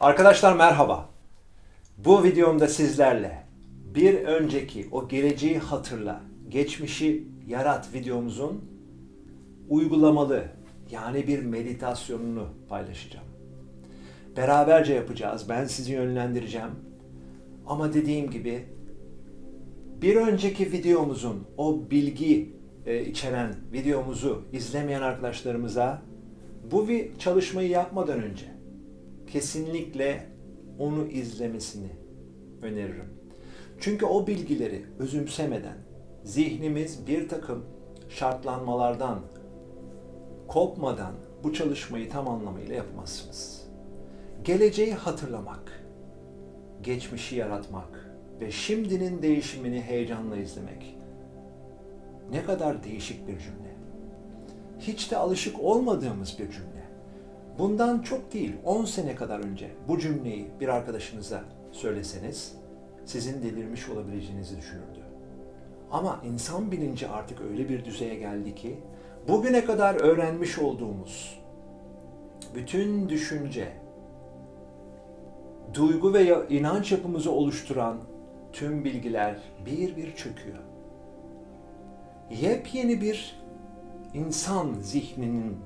Arkadaşlar merhaba. Bu videomda sizlerle bir önceki o geleceği hatırla, geçmişi yarat videomuzun uygulamalı yani bir meditasyonunu paylaşacağım. Beraberce yapacağız. Ben sizi yönlendireceğim. Ama dediğim gibi bir önceki videomuzun o bilgi e, içeren videomuzu izlemeyen arkadaşlarımıza bu çalışmayı yapmadan önce kesinlikle onu izlemesini öneririm. Çünkü o bilgileri özümsemeden zihnimiz bir takım şartlanmalardan kopmadan bu çalışmayı tam anlamıyla yapmazsınız. Geleceği hatırlamak, geçmişi yaratmak ve şimdinin değişimini heyecanla izlemek ne kadar değişik bir cümle. Hiç de alışık olmadığımız bir cümle. Bundan çok değil 10 sene kadar önce bu cümleyi bir arkadaşınıza söyleseniz sizin delirmiş olabileceğinizi düşünürdü. Ama insan bilinci artık öyle bir düzeye geldi ki bugüne kadar öğrenmiş olduğumuz bütün düşünce, duygu ve inanç yapımızı oluşturan tüm bilgiler bir bir çöküyor. Yepyeni bir insan zihninin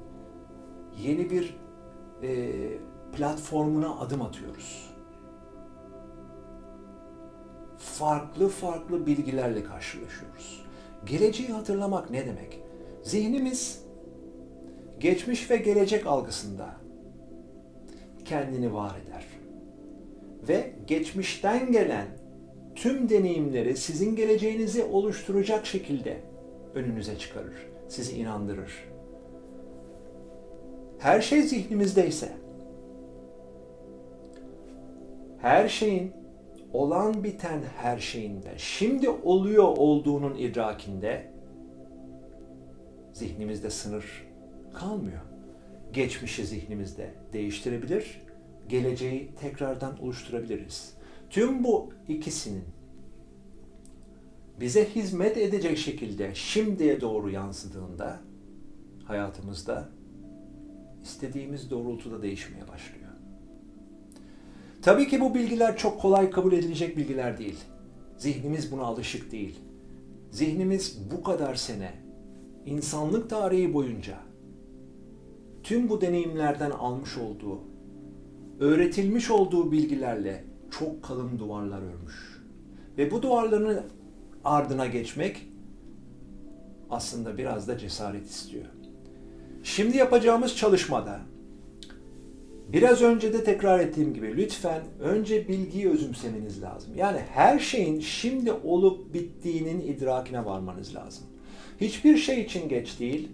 yeni bir e, platformuna adım atıyoruz. Farklı farklı bilgilerle karşılaşıyoruz. Geleceği hatırlamak ne demek? Zihnimiz geçmiş ve gelecek algısında kendini var eder. Ve geçmişten gelen tüm deneyimleri sizin geleceğinizi oluşturacak şekilde önünüze çıkarır, sizi inandırır. Her şey zihnimizdeyse, her şeyin olan biten her şeyinde, şimdi oluyor olduğunun idrakinde zihnimizde sınır kalmıyor. Geçmişi zihnimizde değiştirebilir, geleceği tekrardan oluşturabiliriz. Tüm bu ikisinin bize hizmet edecek şekilde şimdiye doğru yansıdığında hayatımızda istediğimiz doğrultuda değişmeye başlıyor. Tabii ki bu bilgiler çok kolay kabul edilecek bilgiler değil. Zihnimiz buna alışık değil. Zihnimiz bu kadar sene insanlık tarihi boyunca tüm bu deneyimlerden almış olduğu, öğretilmiş olduğu bilgilerle çok kalın duvarlar örmüş. Ve bu duvarların ardına geçmek aslında biraz da cesaret istiyor. Şimdi yapacağımız çalışmada biraz önce de tekrar ettiğim gibi lütfen önce bilgiyi özümsemeniz lazım. Yani her şeyin şimdi olup bittiğinin idrakine varmanız lazım. Hiçbir şey için geç değil,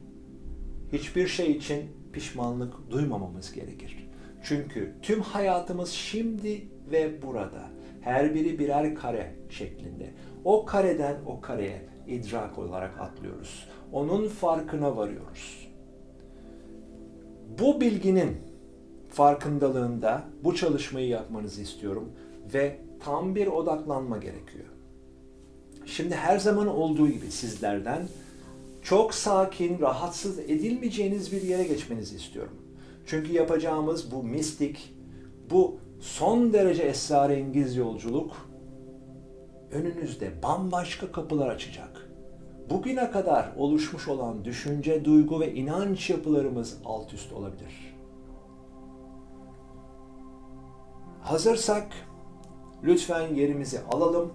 hiçbir şey için pişmanlık duymamamız gerekir. Çünkü tüm hayatımız şimdi ve burada. Her biri birer kare şeklinde. O kareden o kareye idrak olarak atlıyoruz. Onun farkına varıyoruz. Bu bilginin farkındalığında bu çalışmayı yapmanızı istiyorum ve tam bir odaklanma gerekiyor. Şimdi her zaman olduğu gibi sizlerden çok sakin, rahatsız edilmeyeceğiniz bir yere geçmenizi istiyorum. Çünkü yapacağımız bu mistik, bu son derece esrarengiz yolculuk önünüzde bambaşka kapılar açacak. Bugüne kadar oluşmuş olan düşünce, duygu ve inanç yapılarımız alt üst olabilir. Hazırsak lütfen yerimizi alalım.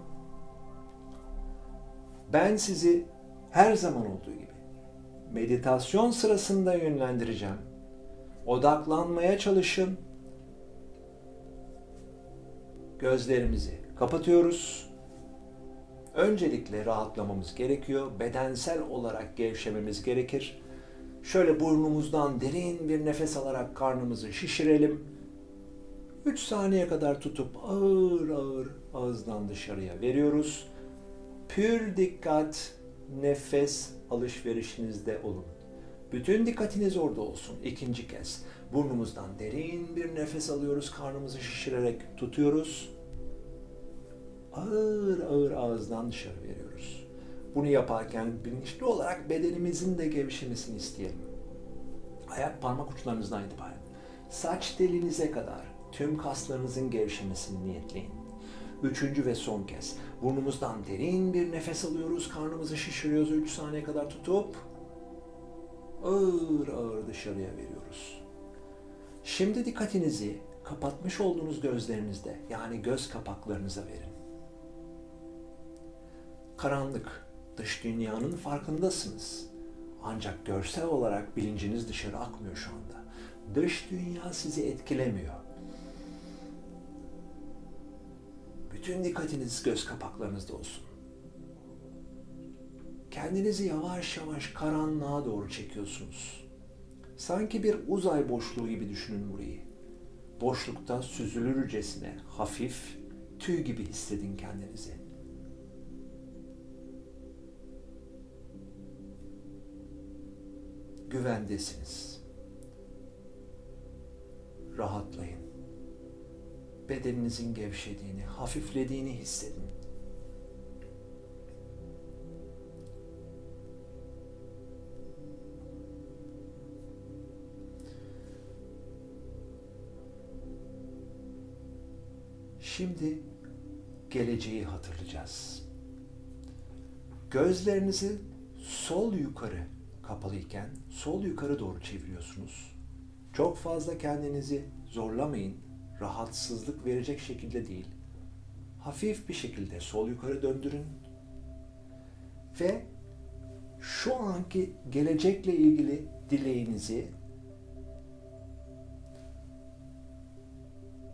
Ben sizi her zaman olduğu gibi meditasyon sırasında yönlendireceğim. Odaklanmaya çalışın. Gözlerimizi kapatıyoruz. Öncelikle rahatlamamız gerekiyor. Bedensel olarak gevşememiz gerekir. Şöyle burnumuzdan derin bir nefes alarak karnımızı şişirelim. 3 saniye kadar tutup ağır ağır ağızdan dışarıya veriyoruz. Pür dikkat nefes alışverişinizde olun. Bütün dikkatiniz orada olsun. İkinci kez burnumuzdan derin bir nefes alıyoruz. Karnımızı şişirerek tutuyoruz. Ağır ağır ağızdan dışarı veriyoruz. Bunu yaparken bilinçli olarak bedenimizin de gevşemesini isteyelim. Ayak parmak uçlarınızdan itibaren saç telinize kadar Tüm kaslarınızın gevşemesini niyetleyin. Üçüncü ve son kez burnumuzdan derin bir nefes alıyoruz. Karnımızı şişiriyoruz 3 saniye kadar tutup ağır ağır dışarıya veriyoruz. Şimdi dikkatinizi kapatmış olduğunuz gözlerinizde yani göz kapaklarınıza verin. Karanlık, dış dünyanın farkındasınız. Ancak görsel olarak bilinciniz dışarı akmıyor şu anda. Dış dünya sizi etkilemiyor. Bütün dikkatiniz göz kapaklarınızda olsun. Kendinizi yavaş yavaş karanlığa doğru çekiyorsunuz. Sanki bir uzay boşluğu gibi düşünün burayı. Boşlukta süzülürcesine hafif, tüy gibi hissedin kendinizi. Güvendesiniz. Rahatlayın. Bedeninizin gevşediğini, hafiflediğini hissedin. Şimdi geleceği hatırlayacağız. Gözlerinizi sol yukarı kapalıyken sol yukarı doğru çeviriyorsunuz. Çok fazla kendinizi zorlamayın. Rahatsızlık verecek şekilde değil. Hafif bir şekilde sol yukarı döndürün. Ve şu anki gelecekle ilgili dileğinizi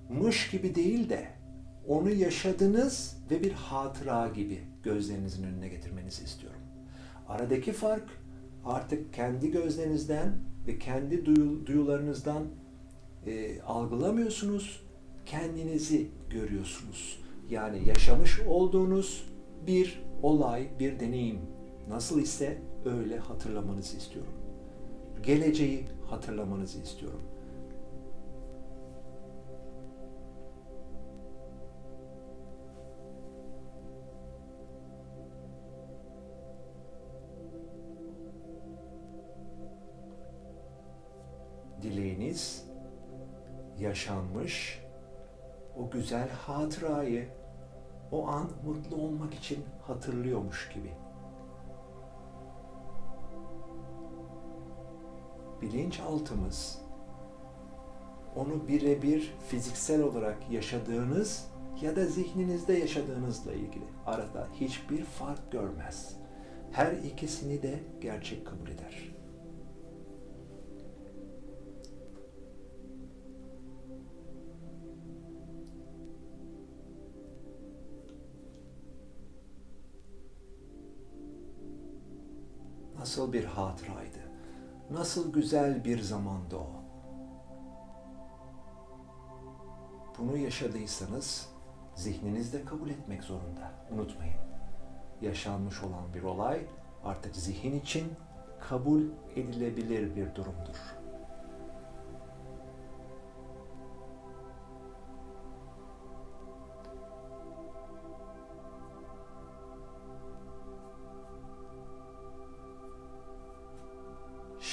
mış gibi değil de onu yaşadınız ve bir hatıra gibi gözlerinizin önüne getirmenizi istiyorum. Aradaki fark artık kendi gözlerinizden ve kendi duyu, duyularınızdan e, algılamıyorsunuz, kendinizi görüyorsunuz. Yani yaşamış olduğunuz bir olay, bir deneyim nasıl ise öyle hatırlamanızı istiyorum. Geleceği hatırlamanızı istiyorum. Dileğiniz yaşanmış o güzel hatırayı o an mutlu olmak için hatırlıyormuş gibi. Bilinçaltımız onu birebir fiziksel olarak yaşadığınız ya da zihninizde yaşadığınızla ilgili arada hiçbir fark görmez. Her ikisini de gerçek kabul eder. Nasıl bir hatıraydı. Nasıl güzel bir zamandı o. Bunu yaşadıysanız zihninizde kabul etmek zorunda. Unutmayın. Yaşanmış olan bir olay artık zihin için kabul edilebilir bir durumdur.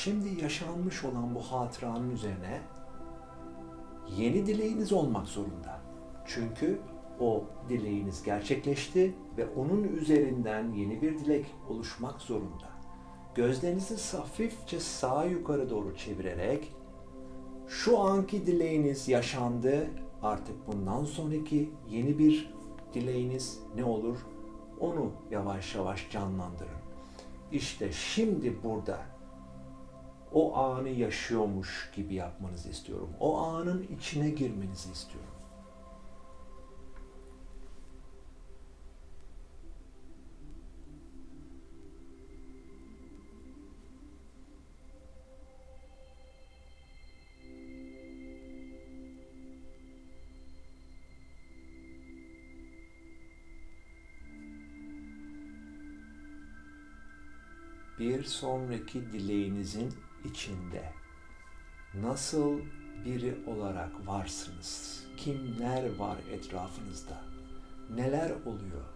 Şimdi yaşanmış olan bu hatıranın üzerine yeni dileğiniz olmak zorunda. Çünkü o dileğiniz gerçekleşti ve onun üzerinden yeni bir dilek oluşmak zorunda. Gözlerinizi hafifçe sağa yukarı doğru çevirerek şu anki dileğiniz yaşandı. Artık bundan sonraki yeni bir dileğiniz ne olur? Onu yavaş yavaş canlandırın. İşte şimdi burada o anı yaşıyormuş gibi yapmanızı istiyorum. O anın içine girmenizi istiyorum. bir sonraki dileğinizin içinde nasıl biri olarak varsınız? Kimler var etrafınızda? Neler oluyor?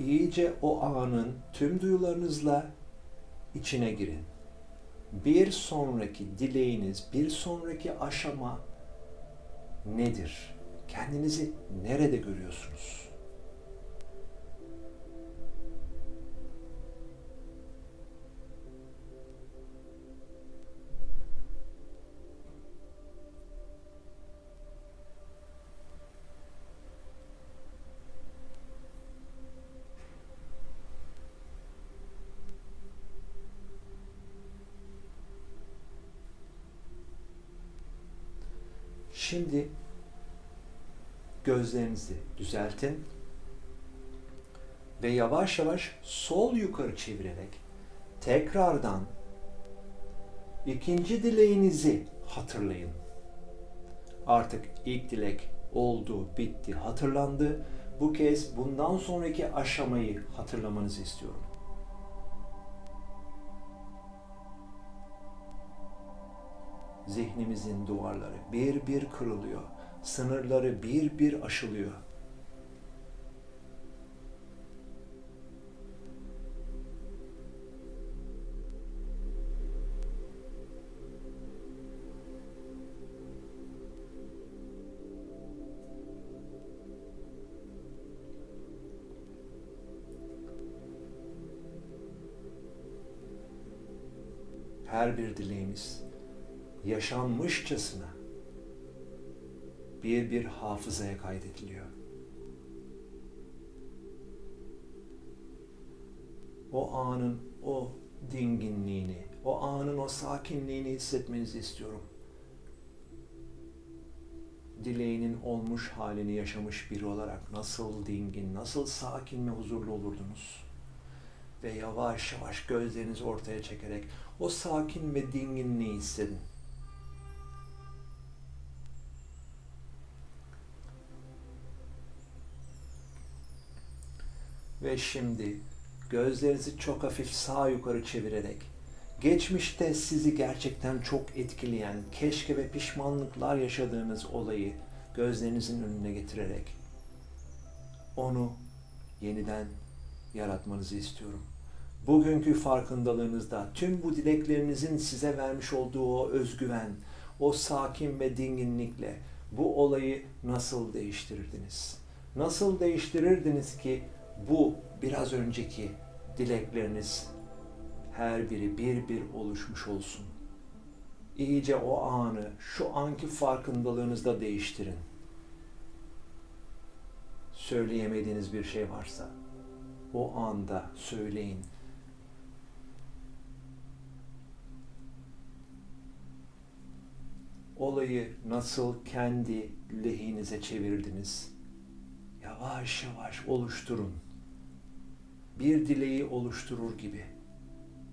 İyice o anın tüm duyularınızla içine girin. Bir sonraki dileğiniz, bir sonraki aşama nedir? Kendinizi nerede görüyorsunuz? Şimdi gözlerinizi düzeltin ve yavaş yavaş sol yukarı çevirerek tekrardan ikinci dileğinizi hatırlayın. Artık ilk dilek oldu, bitti, hatırlandı. Bu kez bundan sonraki aşamayı hatırlamanızı istiyorum. Zihnimizin duvarları bir bir kırılıyor. Sınırları bir bir aşılıyor. Her bir dileğimiz yaşanmışçasına bir bir hafızaya kaydediliyor. O anın o dinginliğini, o anın o sakinliğini hissetmenizi istiyorum. Dileğinin olmuş halini yaşamış biri olarak nasıl dingin, nasıl sakin ve huzurlu olurdunuz? Ve yavaş yavaş gözlerinizi ortaya çekerek o sakin ve dinginliği hissedin. Ve şimdi gözlerinizi çok hafif sağ yukarı çevirerek geçmişte sizi gerçekten çok etkileyen, keşke ve pişmanlıklar yaşadığınız olayı gözlerinizin önüne getirerek onu yeniden yaratmanızı istiyorum. Bugünkü farkındalığınızda tüm bu dileklerinizin size vermiş olduğu o özgüven, o sakin ve dinginlikle bu olayı nasıl değiştirirdiniz? Nasıl değiştirirdiniz ki bu biraz önceki dilekleriniz her biri bir bir oluşmuş olsun. İyice o anı şu anki farkındalığınızda değiştirin. Söyleyemediğiniz bir şey varsa o anda söyleyin. Olayı nasıl kendi lehinize çevirdiniz? Yavaş yavaş oluşturun bir dileği oluşturur gibi.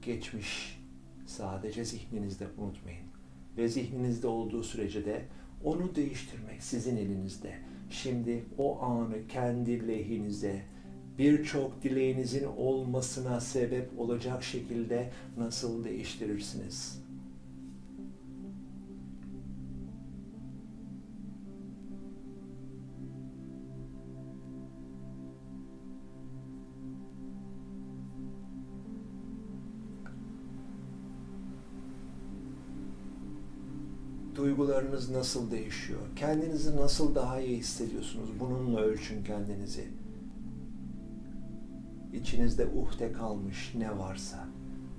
Geçmiş sadece zihninizde unutmayın. Ve zihninizde olduğu sürece de onu değiştirmek sizin elinizde. Şimdi o anı kendi lehinize, birçok dileğinizin olmasına sebep olacak şekilde nasıl değiştirirsiniz? Duygularınız nasıl değişiyor? Kendinizi nasıl daha iyi hissediyorsunuz? Bununla ölçün kendinizi. İçinizde uhde kalmış ne varsa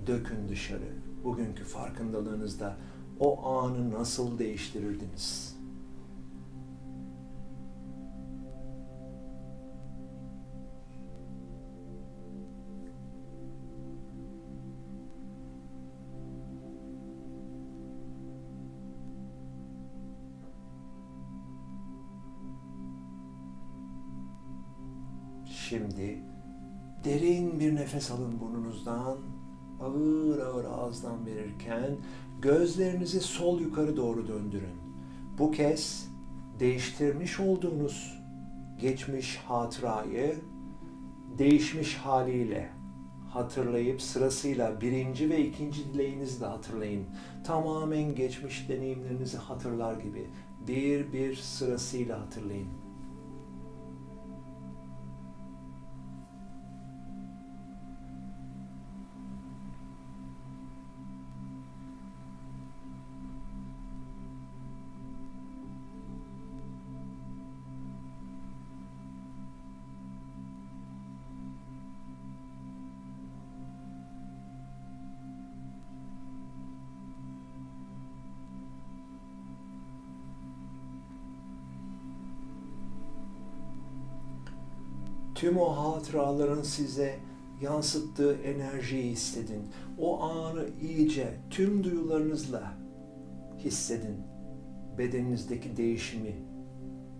dökün dışarı. Bugünkü farkındalığınızda o anı nasıl değiştirirdiniz? Şimdi derin bir nefes alın burnunuzdan. Ağır ağır ağızdan verirken gözlerinizi sol yukarı doğru döndürün. Bu kez değiştirmiş olduğunuz geçmiş hatırayı değişmiş haliyle hatırlayıp sırasıyla birinci ve ikinci dileğinizi de hatırlayın. Tamamen geçmiş deneyimlerinizi hatırlar gibi bir bir sırasıyla hatırlayın. Tüm o hatıraların size yansıttığı enerjiyi hissedin. O anı iyice tüm duyularınızla hissedin. Bedeninizdeki değişimi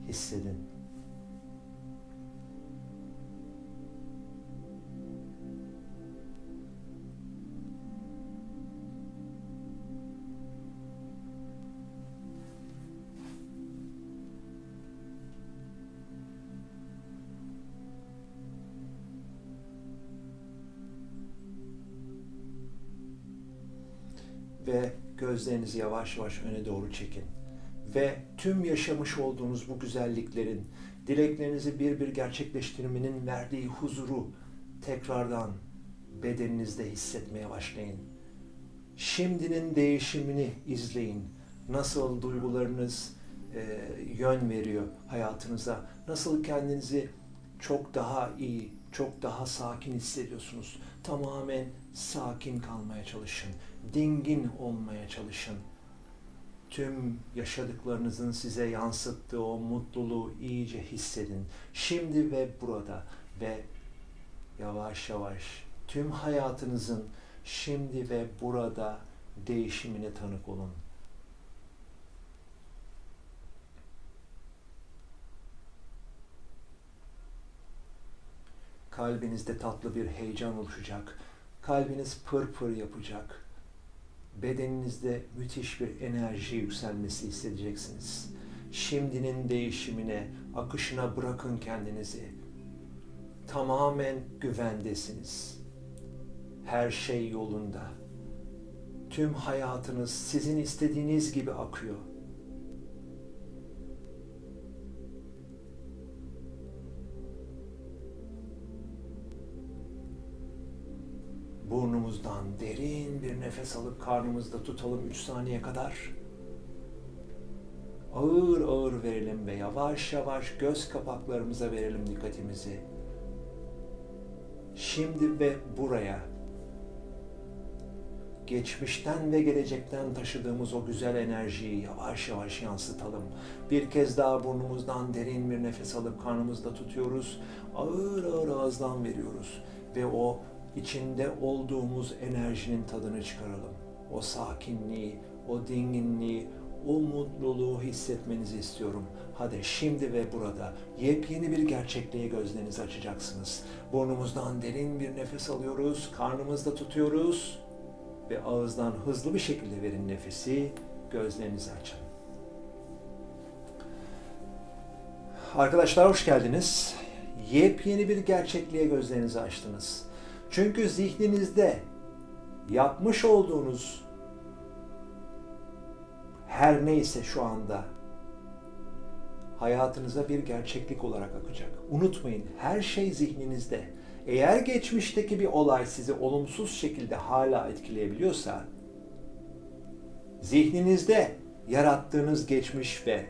hissedin. Ve gözlerinizi yavaş yavaş öne doğru çekin. Ve tüm yaşamış olduğunuz bu güzelliklerin, dileklerinizi bir bir gerçekleştirmenin verdiği huzuru tekrardan bedeninizde hissetmeye başlayın. Şimdinin değişimini izleyin. Nasıl duygularınız e, yön veriyor hayatınıza, nasıl kendinizi çok daha iyi, çok daha sakin hissediyorsunuz. Tamamen sakin kalmaya çalışın. Dingin olmaya çalışın. Tüm yaşadıklarınızın size yansıttığı o mutluluğu iyice hissedin. Şimdi ve burada ve yavaş yavaş tüm hayatınızın şimdi ve burada değişimine tanık olun. Kalbinizde tatlı bir heyecan oluşacak. Kalbiniz pır pır yapacak. Bedeninizde müthiş bir enerji yükselmesi hissedeceksiniz. Şimdinin değişimine, akışına bırakın kendinizi. Tamamen güvendesiniz. Her şey yolunda. Tüm hayatınız sizin istediğiniz gibi akıyor. Burnumuzdan derin bir nefes alıp karnımızda tutalım 3 saniye kadar. Ağır ağır verelim ve yavaş yavaş göz kapaklarımıza verelim dikkatimizi. Şimdi ve buraya geçmişten ve gelecekten taşıdığımız o güzel enerjiyi yavaş yavaş yansıtalım. Bir kez daha burnumuzdan derin bir nefes alıp karnımızda tutuyoruz. Ağır ağır ağızdan veriyoruz ve o içinde olduğumuz enerjinin tadını çıkaralım. O sakinliği, o dinginliği, o mutluluğu hissetmenizi istiyorum. Hadi şimdi ve burada yepyeni bir gerçekliğe gözlerinizi açacaksınız. Burnumuzdan derin bir nefes alıyoruz, karnımızda tutuyoruz ve ağızdan hızlı bir şekilde verin nefesi, gözlerinizi açın. Arkadaşlar hoş geldiniz. Yepyeni bir gerçekliğe gözlerinizi açtınız. Çünkü zihninizde yapmış olduğunuz her neyse şu anda hayatınıza bir gerçeklik olarak akacak. Unutmayın her şey zihninizde. Eğer geçmişteki bir olay sizi olumsuz şekilde hala etkileyebiliyorsa zihninizde yarattığınız geçmiş ve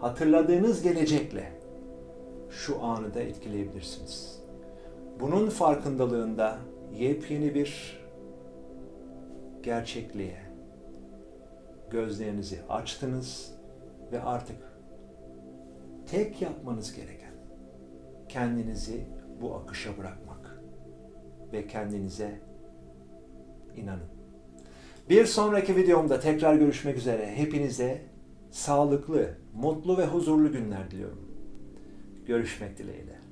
hatırladığınız gelecekle şu anı da etkileyebilirsiniz. Bunun farkındalığında yepyeni bir gerçekliğe gözlerinizi açtınız ve artık tek yapmanız gereken kendinizi bu akışa bırakmak ve kendinize inanın. Bir sonraki videomda tekrar görüşmek üzere. Hepinize sağlıklı, mutlu ve huzurlu günler diliyorum. Görüşmek dileğiyle.